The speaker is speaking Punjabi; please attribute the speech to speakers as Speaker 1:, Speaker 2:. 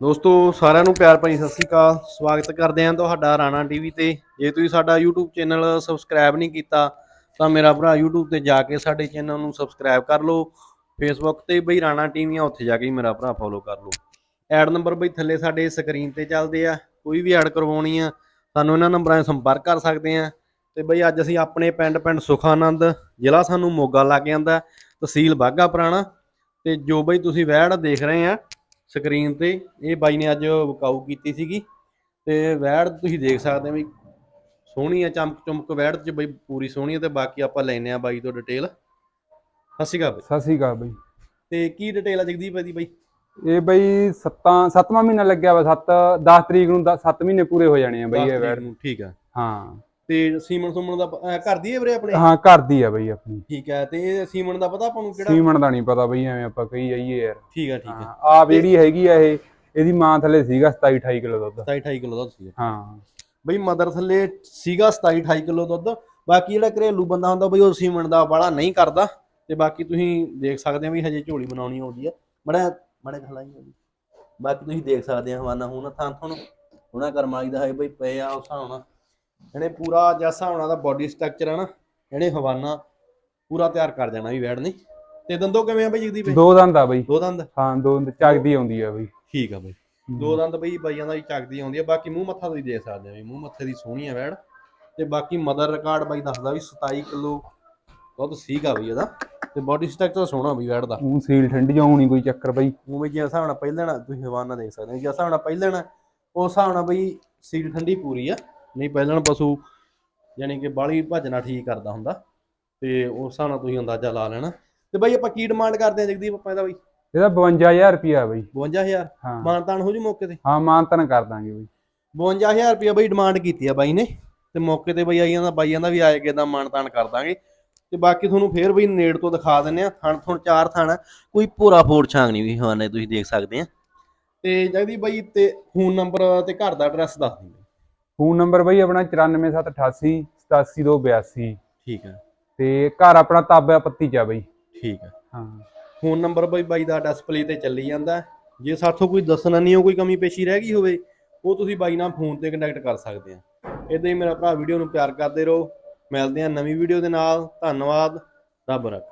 Speaker 1: ਦੋਸਤੋ, ਸਾਰਿਆਂ ਨੂੰ ਪਿਆਰ ਭਰੀ ਸਤਿ ਸ੍ਰੀ ਅਕਾਲ। ਸਵਾਗਤ ਕਰਦੇ ਹਾਂ ਤੁਹਾਡਾ ਰਾਣਾ ਟੀਵੀ ਤੇ। ਜੇ ਤੁਸੀਂ ਸਾਡਾ YouTube ਚੈਨਲ ਸਬਸਕ੍ਰਾਈਬ ਨਹੀਂ ਕੀਤਾ, ਤਾਂ ਮੇਰਾ ਭਰਾ YouTube ਤੇ ਜਾ ਕੇ ਸਾਡੇ ਚੈਨਲ ਨੂੰ ਸਬਸਕ੍ਰਾਈਬ ਕਰ ਲਓ। Facebook ਤੇ ਬਈ ਰਾਣਾ ਟੀਵੀ ਆ, ਉੱਥੇ ਜਾ ਕੇ ਹੀ ਮੇਰਾ ਭਰਾ ਫੋਲੋ ਕਰ ਲਓ। ਐਡ ਨੰਬਰ ਬਈ ਥੱਲੇ ਸਾਡੇ ਸਕਰੀਨ ਤੇ ਚੱਲਦੇ ਆ। ਕੋਈ ਵੀ ਐਡ ਕਰਵਾਉਣੀ ਆ, ਸਾਨੂੰ ਇਹਨਾਂ ਨੰਬਰਾਂ 'ਤੇ ਸੰਪਰਕ ਕਰ ਸਕਦੇ ਆ। ਤੇ ਬਈ ਅੱਜ ਅਸੀਂ ਆਪਣੇ ਪਿੰਡ ਪਿੰਡ ਸੁਖਾਨੰਦ, ਜ਼ਿਲ੍ਹਾ ਸਾਨੂੰ ਮੋਗਾ ਲੱਗ ਜਾਂਦਾ, ਤਹਿਸੀਲ ਬਾਗਾ ਪੁਰਾਣਾ। ਤੇ ਜੋ ਬਈ ਤੁਸੀਂ ਵੈੜ ਦੇਖ ਰਹੇ ਆ ਸਕਰੀਨ ਤੇ ਇਹ ਬਾਈ ਨੇ ਅੱਜ ਵਕਾਊ ਕੀਤੀ ਸੀਗੀ ਤੇ ਵੈੜ ਤੁਸੀਂ ਦੇਖ ਸਕਦੇ ਆ ਵੀ ਸੋਹਣੀ ਆ ਚਮਕ ਚਮਕ ਵੈੜ ਚ ਬਈ ਪੂਰੀ ਸੋਹਣੀ ਆ ਤੇ ਬਾਕੀ ਆਪਾਂ ਲੈਨੇ ਆ ਬਾਈ ਤੋਂ ਡਿਟੇਲ ਸਤਿ ਸ਼੍ਰੀ ਅਕਾਲ ਬਈ।
Speaker 2: ਸਤਿ ਸ੍ਰੀ ਅਕਾਲ ਬਈ।
Speaker 1: ਤੇ ਕੀ ਡਿਟੇਲ ਆ ਜਗਦੀਪ ਦੀ ਬਈ?
Speaker 2: ਇਹ ਬਈ ਸੱਤਾਂ ਸੱਤਵਾਂ ਮਹੀਨਾ ਲੱਗਿਆ ਵਾ 7 10 ਤਰੀਕ ਨੂੰ 7 ਮਹੀਨੇ ਪੂਰੇ ਹੋ ਜਾਣੇ ਆ ਬਈ ਇਹ ਵੈੜ।
Speaker 1: ਨੂੰ ਠੀਕ ਆ।
Speaker 2: ਹਾਂ।
Speaker 1: ਤੇ ਸੀਮਨ ਸੁਮਨ ਦਾ ਪ- ਅਹ ਘਰ ਦੀ ਹੈ ਵੀਰੇ ਆਪਣੇ?
Speaker 2: ਹਾਂ ਘਰ ਦੀ ਆ ਬਈ ਆਪਣੀ।
Speaker 1: ਠੀਕ ਹੈ ਤੇ ਇਹ ਸੀਮਨ ਦਾ ਪਤਾ ਆਪਾਂ ਨੂੰ ਕਿਹੜਾ?
Speaker 2: ਸੀਮਣ ਦਾ ਨਹੀਂ ਪਤਾ ਬਈ ਐਵੇਂ ਆਪਾਂ ਕਹੀ ਜਾਈਏ ਯਾਰ।
Speaker 1: ਠੀਕ ਆ ਠੀਕ ਆ
Speaker 2: ਹਾਂ ਆਪ ਜਿਹੜੀ ਹੈਗੀ ਆ ਇਹ ਇਹਦੀ ਮਾਂ ਥੱਲੇ ਸੀਗਾ 27 28 ਕਿਲੋ ਦੁੱਧ।
Speaker 1: 27 28 ਕਿਲੋ ਦਾ ਸੀ
Speaker 2: ਹਾਂ।
Speaker 1: ਬਈ ਮਦਰ ਥੱਲੇ ਸੀਗਾ 27 28 ਕਿਲੋ ਦੁੱਧ। ਬਾਕੀ ਜਿਹੜਾ ਘਰੇਲੂ ਬੰਦਾ ਹੁੰਦਾ ਬਈ ਉਹ ਸੀਮਨ ਦਾ ਬਾਲਾ ਨਹੀਂ ਕਰਦਾ। ਤੇ ਬਾਕੀ ਤੁਸੀਂ ਦੇਖ ਸਕਦੇ ਆ ਵੀ ਹਜੇ ਝੋਲੀ ਬਣਾਉਣੀ ਆਉਂਦੀ ਆ। ਮੜਾ ਮੜੇ ਖਲਾਈ ਆਉਂਦੀ ਬਾਕੀ ਤੁਸੀਂ ਦੇਖ ਸਕਦੇ ਆ ਹਵਾਨਾ ਹੁਣ। ਥਾਂ ਤੁਹਾਨੂੰ ਉਹਨਾਂ ਕਰਮਾਈ ਦਾ ਹੈ ਬਈ ਪਏ ਆ ਉਸ ਹਿਸਾਬ ਨਾਲ। ਇਹਨੇ ਪੂਰਾ ਜਿਸ ਨਾਲ ਦਾ ਬਾਡੀ ਸਟਰਕਚਰ ਆ ਨਾ ਇਹਨੇ ਹਵਾਨਾ ਪੂਰਾ ਤਿਆਰ ਕਰ ਦੇਣਾ ਵੀ ਵੈੜ ਨੇ। ਤੇ ਦੰਦੋ ਕਿਵੇਂ ਆ ਬਈ ਜਗਦੀਪ?
Speaker 2: ਦੋ ਦੰਦ ਆ ਬਈ।
Speaker 1: ਦੋ ਦੰਦ?
Speaker 2: ਹਾਂ ਦੋ ਦੰਦ ਚੱਕਦੀ ਆਉਂਦੀ ਆ ਬਈ।
Speaker 1: ਠੀਕ ਆ ਬਈ। ਦੋ ਦੰਦ ਬਈ ਬਾਈਆਂ ਦਾ ਵੀ ਚੱਕਦੀ ਆਉਂਦੀ ਆ ਬਾਕੀ ਮੂੰਹ ਮੱਥਾ ਤੁਸੀਂ ਦੇਖ ਸਕਦੇ ਹੋ ਵੀ ਮੂੰਹ ਮੱਥੇ ਦੀ ਸੋਹਣੀ ਆ ਵੈੜ ਤੇ ਬਾਕੀ ਮਦਰ ਰਿਕਾਰਡ ਬਾਈ ਦੱਸਦਾ ਵੀ 27 ਕਿਲੋ ਦੁੱਧ ਸੀਗਾ ਬਈ ਇਹਦਾ। ਤੇ ਬਾਡੀ ਸਟਰਕਚਰ ਸੋਹਣਾ ਬਈ ਵੈੜ ਦਾ।
Speaker 2: ਉਹ ਸੀਲ ਠੰਡੀ ਹੋਣੀ ਕੋਈ ਚੱਕਰ ਬਈ।
Speaker 1: ਉਵੇਂ ਜਿਸ ਹਿਸਾਬ ਨਾਲ ਪਹਿਲਣਾ ਤੁਸੀਂ ਹਵਾਨਾ ਦੇਖ ਸਕਦੇ ਹੋ ਜਿਸ ਹਿਸਾਬ ਨਾਲ ਪਹਿਲਣਾ ਉਸ ਹਿਸਾਬ ਨਾਲ ਬਈ ਸੀਲ ਠੰਡੀ ਪੂਰੀ ਆ। ਨਹੀਂ ਪਹਿਲਣ ਪਸ਼ੂ ਯਾਨੀ ਕਿ ਬਾਲੀ ਭੱਜਣਾ ਠੀਕ ਕਰਦਾ ਹੁੰਦਾ ਤੇ ਉਸ ਹਿਸਾਬ ਨਾਲ ਤੁਸੀਂ ਅੰਦਾਜ਼ਾ ਲਾ ਲੈਣਾ। ਤੇ ਬਈ ਆਪਾਂ ਕੀ ਡਿਮਾਂਡ ਕਰਦੇ ਆ ਜਗਦੀਪ ਆਪਾਂ ਇਹਦਾ ਬਈ?
Speaker 2: ਇਹਦਾ 52000 ਰੁਪਿਆ ਬਈ।
Speaker 1: 52000
Speaker 2: ਹਾਂ।
Speaker 1: ਮਾਨਤਾਨ ਹੋ ਜੂ ਮੌਕੇ ਤੇ?
Speaker 2: ਹਾਂ ਮਾਨਤਨ ਕਰ ਦਾਂਗੇ ਬਈ।
Speaker 1: 52000 ਰੁਪਏ ਬਈ ਡਿਮਾਂਡ ਕੀਤੀ ਆ ਬਾਈ ਨੇ ਤੇ ਮੌਕੇ ਤੇ ਬਈ ਆਈਆਂ ਦਾ ਬਾਈਆਂ ਦਾ ਵੀ ਆਏ ਕੇ ਦਾ ਮਾਨਤਾਨ ਕਰ ਦਾਂਗੇ। ਤੇ ਬਾਕੀ ਤੁਹਾਨੂੰ ਫੇਰ ਬਈ ਨੇੜ ਤੋਂ ਦਿਖਾ ਦਿੰਨੇ ਆ ਥਣ ਥਣ ਚਾਰ ਥਣ ਕੋਈ ਭੂਰਾ ਫੋੜ ਛਾਂਗ ਨਹੀਂ ਵੀ ਹਵਾਨੇ ਤੁਸੀਂ ਦੇਖ ਸਕਦੇ ਆ। ਤੇ ਜਗਦੀ ਬਾਈ ਤੇ ਫੋਨ ਨੰਬਰ ਤੇ ਘਰ ਦਾ ਐਡਰੈਸ ਦੱਸ ਦਿੰਦੇ।
Speaker 2: ਫੋਨ ਨੰਬਰ ਬਈ ਆਪਣਾ 94788 87282
Speaker 1: ਠੀਕ ਹੈ
Speaker 2: ਤੇ ਘਰ ਆਪਣਾ ਤਾਬਾ ਪੱਤੀ ਚ ਆ ਬਈ।
Speaker 1: ਠੀਕ ਹੈ
Speaker 2: ਹਾਂ।
Speaker 1: ਫੋਨ ਨੰਬਰ ਬਈ ਬਾਈ ਦਾ ਡਿਸਪਲੇ ਤੇ ਚੱਲੀ ਜਾਂਦਾ। ਜੇ ਸਾਥੋਂ ਕੋਈ ਦੱਸਣਾ ਨਹੀਂ ਹੋ ਕੋਈ ਕਮੀ ਪੇਸ਼ੀ ਰਹਿ ਗਈ ਹੋਵੇ ਉਹ ਤੁਸੀਂ ਬਾਈ ਨਾਲ ਫੋਨ ਤੇ ਕੰਟੈਕਟ ਕਰ ਸਕਦੇ ਆ। ਇਦਾਂ ਹੀ ਮੇਰਾ ਭਰਾ ਵੀਡੀਓ ਨੂੰ ਪਿਆਰ ਕਰਦੇ ਰਹੋ। ਮਿਲਦੇ ਆ ਨਵੀਂ ਵੀਡੀਓ ਦੇ ਨਾਲ। ਧੰਨਵਾਦ। ਰੱਬ ਰੱਖ।